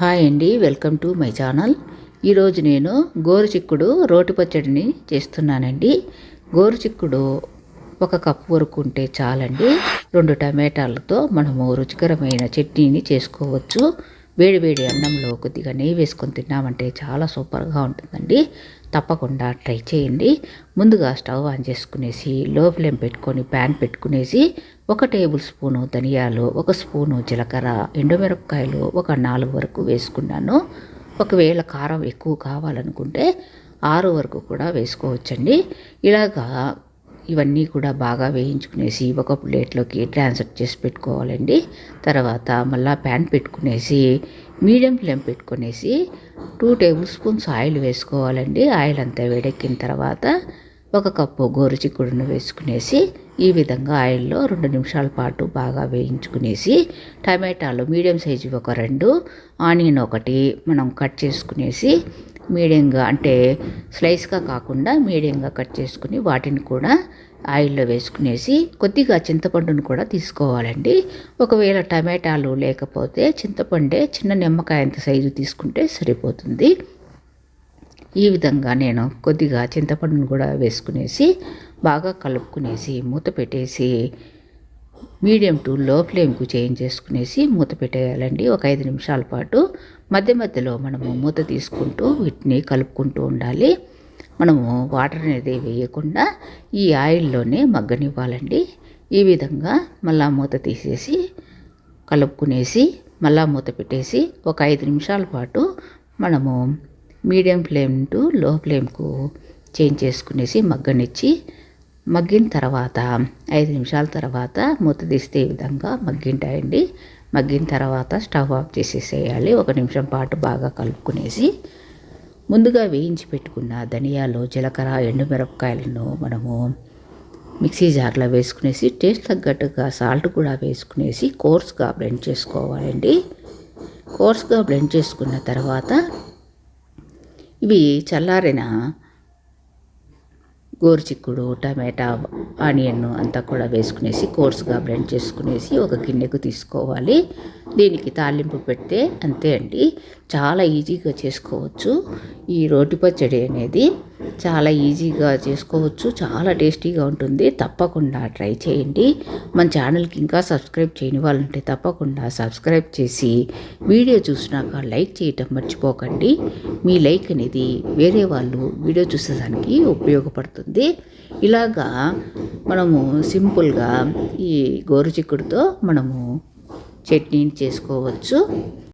Hi అండి welcome to my channel. ఈరోజు నేను గోరు చిక్కుడు రోటి పచ్చడిని చేస్తున్నానండి. గోరు చిక్కుడు ఒక కప్పు వరకు ఉంటే చాలండి. రెండు టమాటాలతో మనము రుచికరమైన చట్నీని చేసుకోవచ్చు. వేడి వేడి అన్నంలో కొద్దిగా నెయ్యి వేసుకొని తిన్నామంటే చాలా సూపర్గా ఉంటుందండి. తప్పకుండా ట్రై చేయండి. ముందుగా స్టవ్ ఆన్ చేసుకునేసి లో ఫ్లేమ్ పెట్టుకొని ప్యాన్ పెట్టుకునేసి ఒక టేబుల్ స్పూను ధనియాలు ఒక స్పూను జీలకర్ర ఎండుమిరపకాయలు ఒక నాలుగు వరకు వేసుకున్నాను. ఒకవేళ కారం ఎక్కువ కావాలనుకుంటే ఆరు వరకు కూడా వేసుకోవచ్చండి. ఇలాగా ఇవన్నీ కూడా బాగా వేయించుకునేసి ఒక ప్లేట్లోకి ట్రాన్స్ఫర్ చేసి పెట్టుకోవాలండి. తర్వాత మళ్ళీ ప్యాన్ పెట్టుకునేసి మీడియం ఫ్లేమ్ పెట్టుకునేసి టూ టేబుల్ స్పూన్స్ ఆయిల్ వేసుకోవాలండి. ఆయిల్ అంతా వేడెక్కిన తర్వాత ఒక కప్పు గోరుచిక్కుడును వేసుకునేసి ఈ విధంగా ఆయిల్లో రెండు నిమిషాల పాటు బాగా వేయించుకునేసి టమాటాలు మీడియం సైజు ఒక రెండు ఆనియన్ ఒకటి మనం కట్ చేసుకునేసి మీడియంగా అంటే స్లైస్గా కాకుండా మీడియంగా కట్ చేసుకుని వాటిని కూడా ఆయిల్లో వేసుకునేసి కొద్దిగా చింతపండును కూడా తీసుకోవాలండి. ఒకవేళ టమాటాలు లేకపోతే చింతపండే చిన్న నిమ్మకాయ అంత సైజు తీసుకుంటే సరిపోతుంది. ఈ విధంగా నేను కొద్దిగా చింతపండును కూడా వేసుకునేసి బాగా కలుపుకునేసి మూత పెట్టేసి మీడియం టు లో ఫ్లేమ్కు చేంజ్ చేసుకునేసి మూత పెట్టేయాలండి. ఒక ఐదు నిమిషాల పాటు. మధ్య మధ్యలో మనము మూత తీసుకుంటూ వీటిని కలుపుకుంటూ ఉండాలి. మనము వాటర్ అనేది వేయకుండా ఈ ఆయిల్లోనే మగ్గనివ్వాలండి. ఈ విధంగా మళ్ళా మూత తీసేసి కలుపుకునేసి మళ్ళా మూత పెట్టేసి ఒక ఐదు నిమిషాల పాటు మనము మీడియం ఫ్లేమ్ టు లో ఫ్లేమ్కు చేంజ్ చేసుకునేసి మగ్గనిచ్చి మగ్గిన తర్వాత ఐదు నిమిషాల తర్వాత మూత తీస్తే ఈ విధంగా మగ్గింటాయండి. మగ్గిన తర్వాత స్టవ్ ఆఫ్ చేసేసేయాలి. ఒక నిమిషం పాటు బాగా కలుపుకునేసి ముందుగా వేయించి పెట్టుకున్న ధనియాలు జీలకర్ర ఎండుమిరపకాయలను మనము మిక్సీ జార్లో వేసుకునేసి టేస్ట్ తగ్గట్టుగా సాల్ట్ కూడా వేసుకునేసి కోర్స్గా బ్లెండ్ చేసుకోవాలండి. కోర్స్గా బ్లెండ్ చేసుకున్న తర్వాత ఇవి చల్లారిన గోరుచిక్కుడు టమాటా ఆనియన్ అంతా కూడా వేసుకునేసి కోర్సుగా బ్లెండ్ చేసుకునేసి ఒక గిన్నెకు తీసుకోవాలి. దీనికి తాలింపు పెడితే అంతే అండి. చాలా ఈజీగా చేసుకోవచ్చు ఈ రోటి పచ్చడి అనేది. చాలా ఈజీగా చేసుకోవచ్చు. చాలా టేస్టీగా ఉంటుంది. తప్పకుండా ట్రై చేయండి. మన ఛానల్కి ఇంకా సబ్స్క్రైబ్ చేయని వాళ్ళంటే తప్పకుండా సబ్స్క్రైబ్ చేసి వీడియో చూసినాక లైక్ చేయటం మర్చిపోకండి. మీ లైక్ అనేది వేరే వాళ్ళు వీడియో చూసేదానికి ఉపయోగపడుతుంది. ఇలాగా మనము సింపుల్గా ఈ గోరుచిక్కుడుతో మనము చట్నీని చేసుకోవచ్చు.